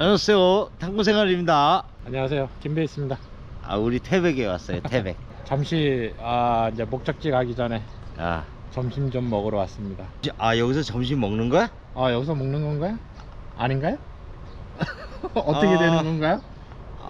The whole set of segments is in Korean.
안녕하세요. 탐구생활입니다. 안녕하세요. 김배있습니다. 아, 우리 태백에 왔어요. 태백. 잠시 아 이제 목적지 가기 전에 아, 점심 좀 먹으러 왔습니다. 아 여기서 점심 먹는 거야? 아 여기서 먹는 건가요? 아닌가요? 어떻게 아. 되는 건가요?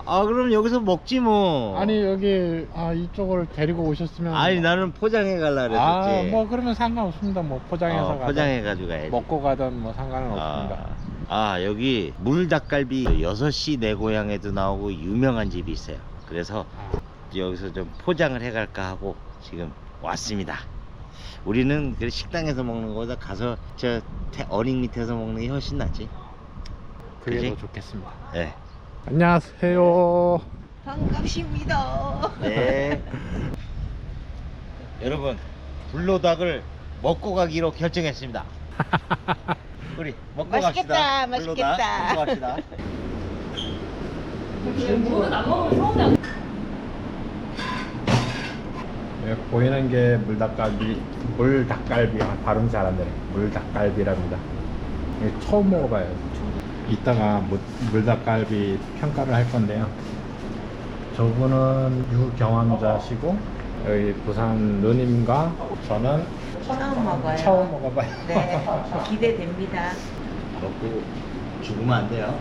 아, 그럼 여기서 먹지 뭐. 아니 여기 아 이쪽을 데리고 오셨으면 아니 나는 포장해 갈라 그랬지. 아 뭐 그러면 상관없습니다. 뭐 포장해서 어, 포장해 가지고 가야지. 먹고 가든 뭐 상관은 없습니다. 아, 아, 여기 물닭갈비 6시 내 고향에도 나오고 유명한 집이 있어요. 그래서 아, 여기서 좀 포장을 해 갈까 하고 지금 왔습니다. 우리는 그 식당에서 먹는 거보다 가서 저 태- 어링 밑에서 먹는 게 훨씬 낫지. 그게 그지? 더 좋겠습니다. 네. 안녕하세요. 반갑습니다. 네. 여러분, 불로닭을 먹고 가기로 결정했습니다. 우리 먹고 맛있겠다, 갑시다. 불로닭 맛있겠다. 먹고 갑시다. 예, 보이는 게 물닭갈비, 물닭갈비 아, 발음 잘 안 되네. 물닭갈비랍니다. 이거 처음 먹어봐요. 이따가 물, 물닭갈비 평가를 할 건데요. 저분은 유경험자시고 여기 부산 누님과 저는 처음 먹어요. 처음 먹어봐요. 네, 기대됩니다. 먹고 죽으면 안 돼요.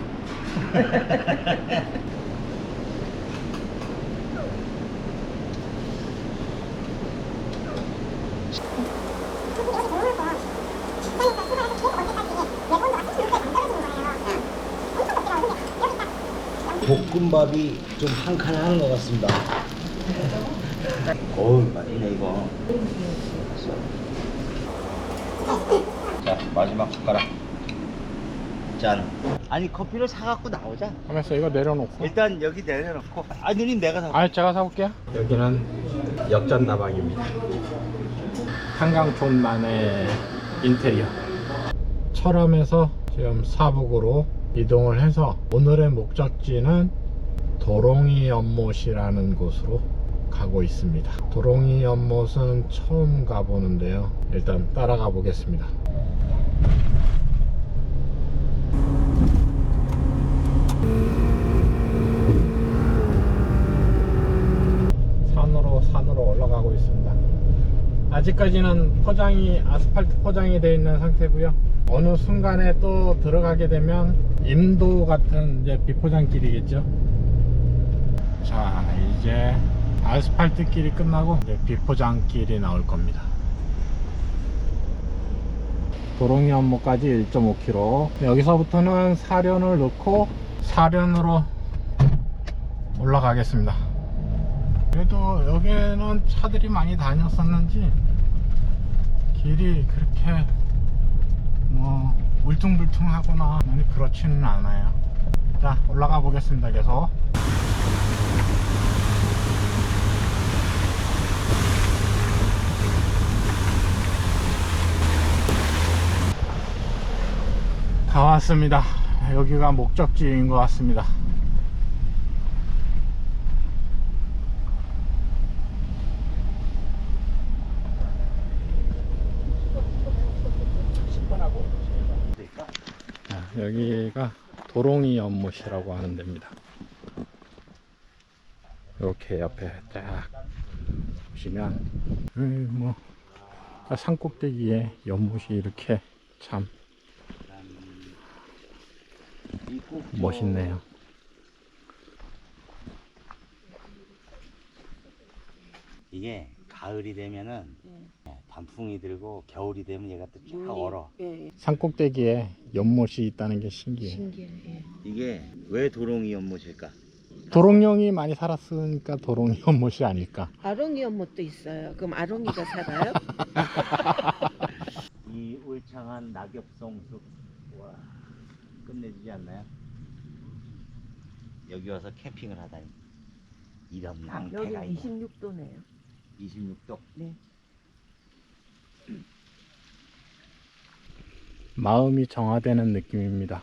볶음밥이 좀 한 칸 하는 것 같습니다. 어우, 맛있네, 이거. 자, 마지막 숟가락. 짠. 아니, 커피를 사갖고 나오자. 하면서 이거 내려놓고. 일단 여기 내려놓고. 아, 누님 내가 사. 아, 제가 사올게요. 여기는 역전 다방입니다. 한강촌만의 인테리어. 철암에서 지금 사북으로 이동을 해서 오늘의 목적지는 도롱이 연못이라는 곳으로 가고 있습니다. 도롱이 연못은 처음 가보는데요. 일단 따라가 보겠습니다. 산으로 산으로 올라가고 있습니다. 아직까지는 포장이 아스팔트 포장이 되어 있는 상태고요. 어느 순간에 또 들어가게 되면 임도 같은 이제 비포장길이겠죠. 자 이제 아스팔트 길이 끝나고 이제 비포장 길이 나올 겁니다. 도롱이 연못까지 1.5km. 여기서부터는 사련을 넣고 사련으로 올라가겠습니다. 그래도 여기는 차들이 많이 다녔었는지 길이 그렇게 뭐 울퉁불퉁하거나 많이 그렇지는 않아요. 자 올라가 보겠습니다. 계속. 다 왔습니다. 여기가 목적지인 것 같습니다. 자, 여기가 도롱이 연못이라고 하는 데입니다. 이렇게 옆에 딱 보시면 여기 뭐 산꼭대기에 연못이 이렇게 참 멋있네요. 이게 가을이 되면은 단풍이 들고 겨울이 되면 얘가 또 쫙 얼어. 예, 산꼭대기에 연못이 있다는 게 신기해요. 신기해. 예. 이게 왜 도롱이 연못일까? 도롱뇽이 많이 살았으니까 도롱이 연못이 아닐까. 아롱이 연못도 있어요. 그럼 아롱이가 살아요? 이 울창한 낙엽송숲 와 끝내주지 않나요? 여기 와서 캠핑을 하다니 이런 낭패가 여기 있나 26도네요. 26도 네. 마음이 정화되는 느낌입니다.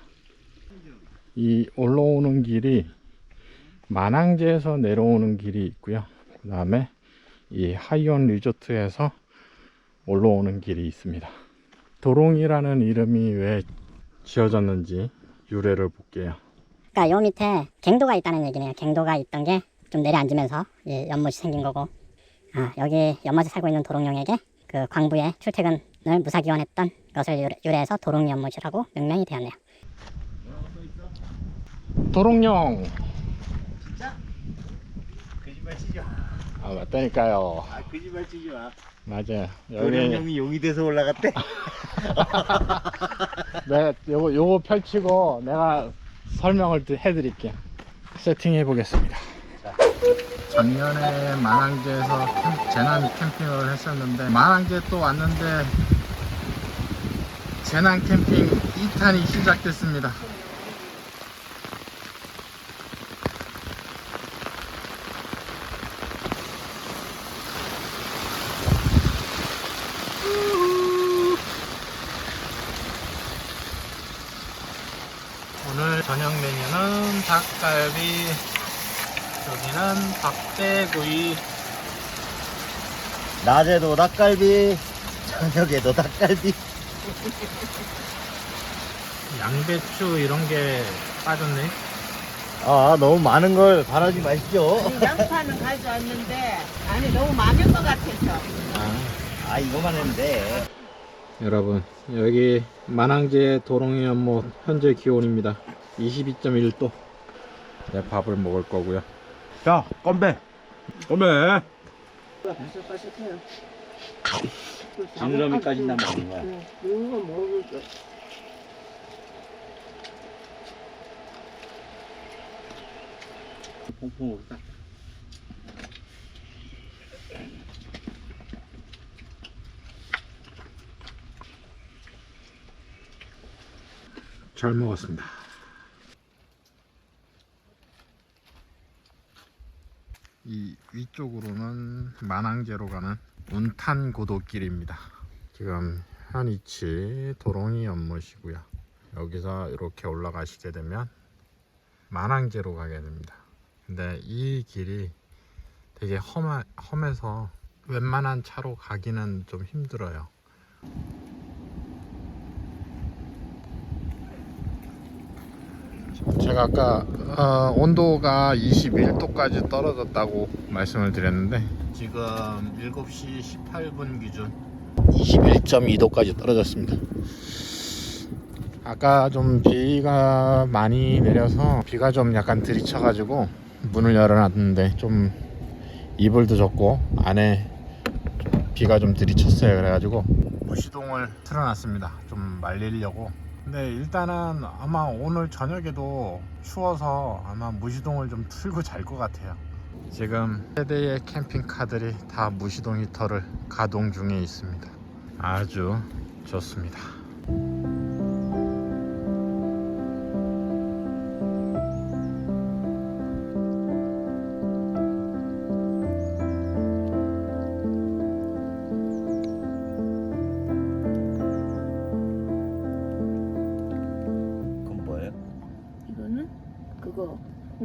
이 올라오는 길이 만항제에서 내려오는 길이 있고요. 그 다음에 이 하이온 리조트에서 올라오는 길이 있습니다. 도롱이라는 이름이 왜 지어졌는지 유래를 볼게요. 그러니까 요 밑에 갱도가 있다는 얘기네요. 갱도가 있던 게 좀 내려앉으면서 이 연못이 생긴 거고. 아, 여기 연못에 살고 있는 도롱뇽에게 그 광부의 출퇴근을 무사기원했던 것을 유래- 유래해서 도롱 연못이라고命名이 되었네요. 도롱뇽. 거짓말 치지 마. 아 맞다니까요. 아 거짓말 치지 마. 맞아요. 여기 도련님이 용이 돼서 올라갔대. 내가 요거 요거 펼치고 내가 설명을 드- 해드릴게요. 세팅해 보겠습니다. 작년에 만항제에서 캠- 재난 캠핑을 했었는데 만항제 또 왔는데 재난 캠핑 2탄이 시작됐습니다. 오늘 저녁 메뉴는 닭갈비, 여기는 박대구이, 낮에도 닭갈비, 저녁에도 닭갈비. 양배추 이런 게 빠졌네. 아 너무 많은 걸 바라지 마십시오. 아니, 양파는 가져왔는데 안에 너무 많은 것 같아서. 아, 아 이거만 돼. 여러분 여기 만항제 도롱이 연못 현재 기온입니다 22.1도 내 밥을 먹을 거고요 자 건배. 건배 바삭바삭해요. 지느러미까지 나 먹는 거야. 응, 이런 거 먹어보죠. 퐁퐁 딱. 잘 먹었습니다 이 위 쪽으로는 만항제로 가는 운탄 고도길입니다. 지금 현이치 도롱이 연못이고요. 여기서 이렇게 올라가시게 되면 만항제로 가게 됩니다. 근데 이 길이 되게 험하, 험해서 웬만한 차로 가기는 좀 힘들어요 제가 아까 어, 온도가 21도까지 떨어졌다고 말씀을 드렸는데 지금 7시 18분 기준 21.2도까지 떨어졌습니다. 아까 좀 비가 많이 내려서 비가 좀 약간 들이쳐 가지고 문을 열어놨는데 좀 이불도 젖고 안에 비가 좀 들이쳤어요. 그래가지고 무시동을 틀어놨습니다. 좀 말리려고 근데 일단은 아마 오늘 저녁에도 추워서 아마 무시동을 좀 틀고 잘 것 같아요. 지금 세대의 캠핑카들이 다 무시동 히터를 가동 중에 있습니다. 아주 좋습니다.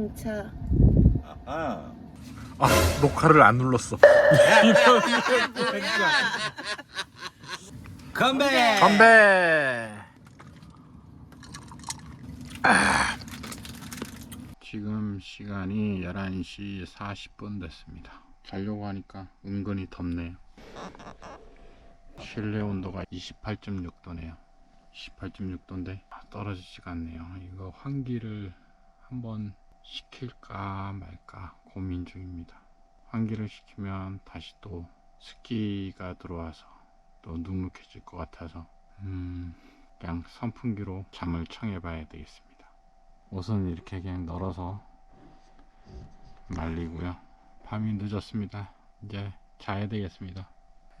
그거 홍차. 아. 아 녹화를 안 눌렀어. 건배. 건배. 아. 지금 시간이 11시 40분 됐습니다. 자려고 하니까 은근히 덥네요. 실내 온도가 28.6도네요. 28.6도인데 떨어지지가 않네요. 이거 환기를 한번 시킬까 말까 고민 중입니다. 환기를 시키면 다시 또 습기가 들어와서 또 눅눅해질 것 같아서 음, 그냥 선풍기로 잠을 청해 봐야 되겠습니다. 옷은 이렇게 그냥 널어서 말리고요. 밤이 늦었습니다. 이제 자야 되겠습니다.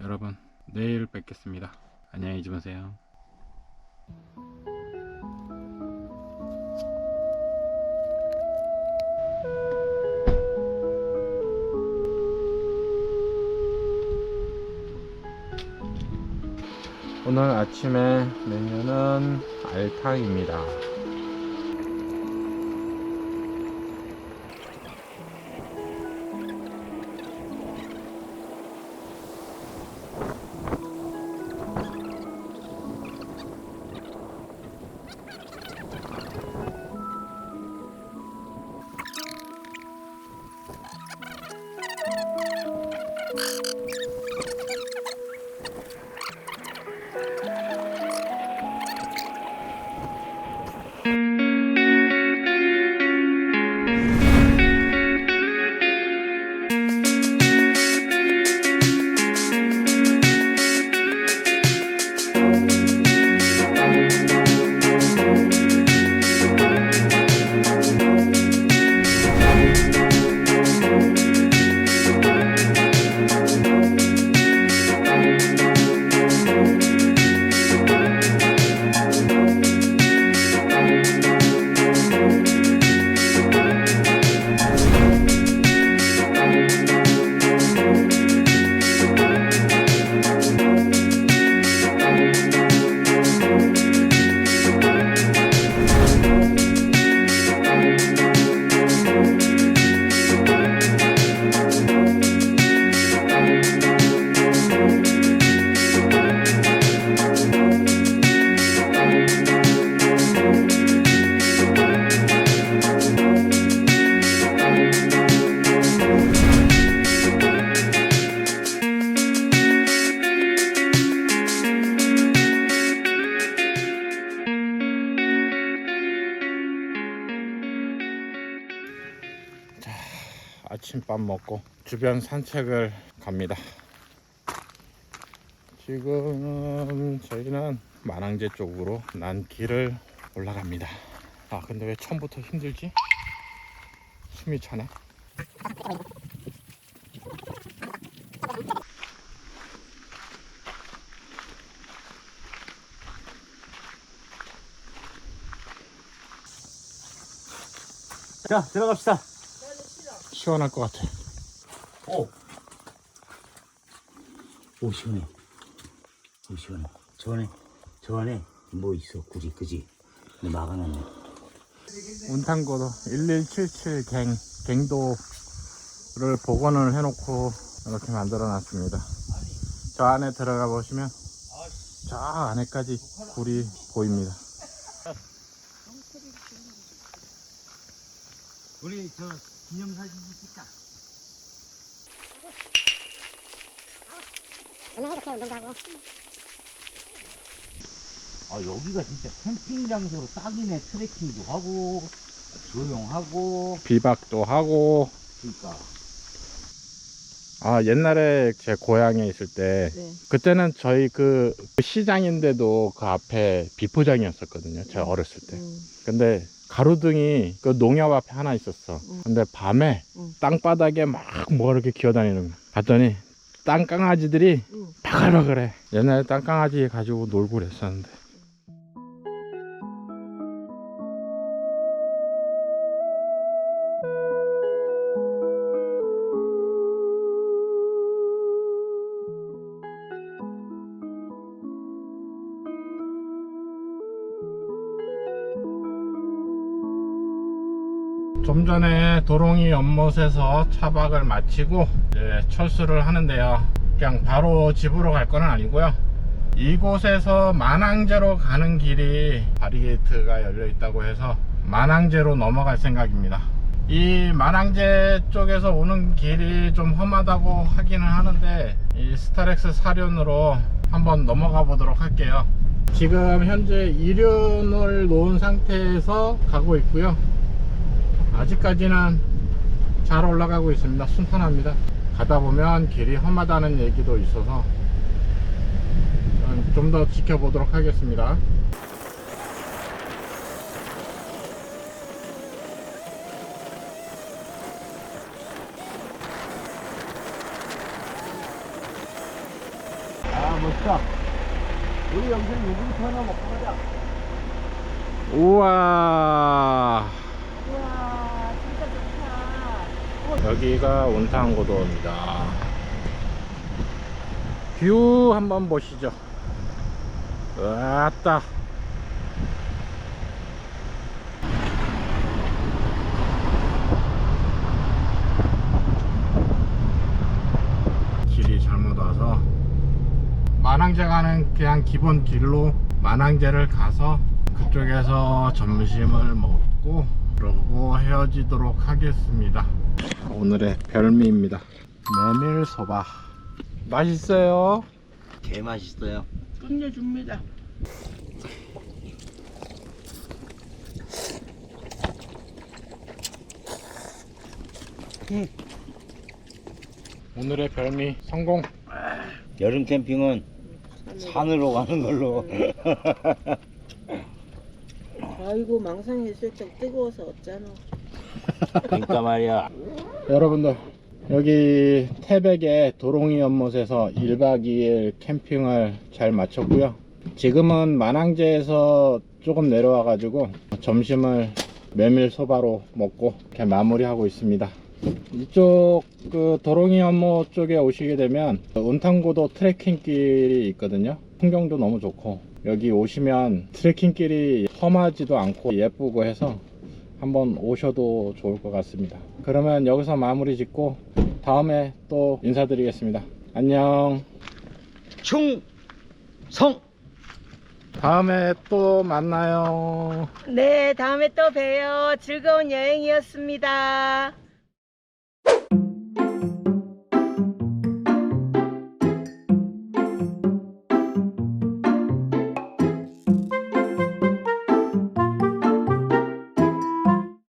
여러분 내일 뵙겠습니다. 안녕히 주무세요. 오늘 아침에 메뉴는 알탕입니다. 밥 먹고 주변 산책을 갑니다. 지금 저희는 만항제 쪽으로 난 길을 올라갑니다. 아 근데 왜 처음부터 힘들지? 숨이 차네. 자 들어갑시다. 시원할 것 같아. 오. 오 시원해. 오 시원해. 저 안에 저 안에 뭐 있어 굳이 그지? 근데 막아놨네. 운탄고도 1177 갱, 갱도를 복원을 해놓고 이렇게 만들어 놨습니다. 저 안에 들어가 보시면 저 안에까지 굴이 보입니다. 우리 저 기념사진 찍자. 아 여기가 진짜 캠핑 장소로 딱이네 트레킹도 하고 조용하고 비박도 하고 그러니까 아 옛날에 제 고향에 있을 때 네. 그때는 저희 그 시장인데도 그 앞에 비포장이었었거든요. 제가 어렸을 때. 음. 근데 가로등이 그 농협 앞에 하나 있었어. 음. 근데 밤에 음. 땅바닥에 막 뭐가 이렇게 기어다니는 거야. 봤더니 땅강아지들이 음. 바글바글해. 옛날에 땅강아지 가지고 놀고 그랬었는데. 좀 전에 도롱이 연못에서 차박을 마치고 이제 철수를 하는데요. 그냥 바로 집으로 갈 건 아니고요. 이곳에서 만항제로 가는 길이 바리게이트가 열려 있다고 해서 만항제로 넘어갈 생각입니다. 이 만항제 쪽에서 오는 길이 좀 험하다고 하기는 하는데 이 스타렉스 사륜으로 한번 넘어가 보도록 할게요. 지금 현재 이륜을 놓은 상태에서 가고 있고요. 아직까지는 잘 올라가고 있습니다. 순탄합니다. 가다 보면 길이 험하다는 얘기도 있어서 좀 더 지켜보도록 하겠습니다. 아 멋있다. 우리 여기서 요구르트 하나 먹고 가자. 우와, 진짜 좋다. 여기가 온탕고도입니다. 뷰 한번 보시죠. 왔다. 길이 잘못 와서 만항제 가는 그냥 기본 길로 만항제를 가서 그쪽에서 점심을 먹고 그러고 헤어지도록 하겠습니다. 오늘의 별미입니다. 메밀소바. 맛있어요. 개 맛있어요. 끝내줍니다. 오늘의 별미 성공. 여름 캠핑은 산으로 가는 걸로. 아이고, 망상했을 때 뜨거워서 어쩌노. 그러니까 말이야. 여러분들 여기 태백의 도롱이 연못에서 1박 2일 캠핑을 잘 마쳤고요. 지금은 만항제에서 조금 내려와 가지고 점심을 메밀소바로 먹고 이렇게 마무리하고 있습니다. 이쪽 그 도롱이 연못 쪽에 오시게 되면 운탕고도 트레킹 길이 있거든요. 풍경도 너무 좋고 여기 오시면 트레킹 길이 험하지도 않고 예쁘고 해서 한번 오셔도 좋을 것 같습니다. 그러면 여기서 마무리 짓고 다음에 또 인사드리겠습니다. 안녕. 충성. 다음에 또 만나요. 네, 다음에 또 봬요. 즐거운 여행이었습니다.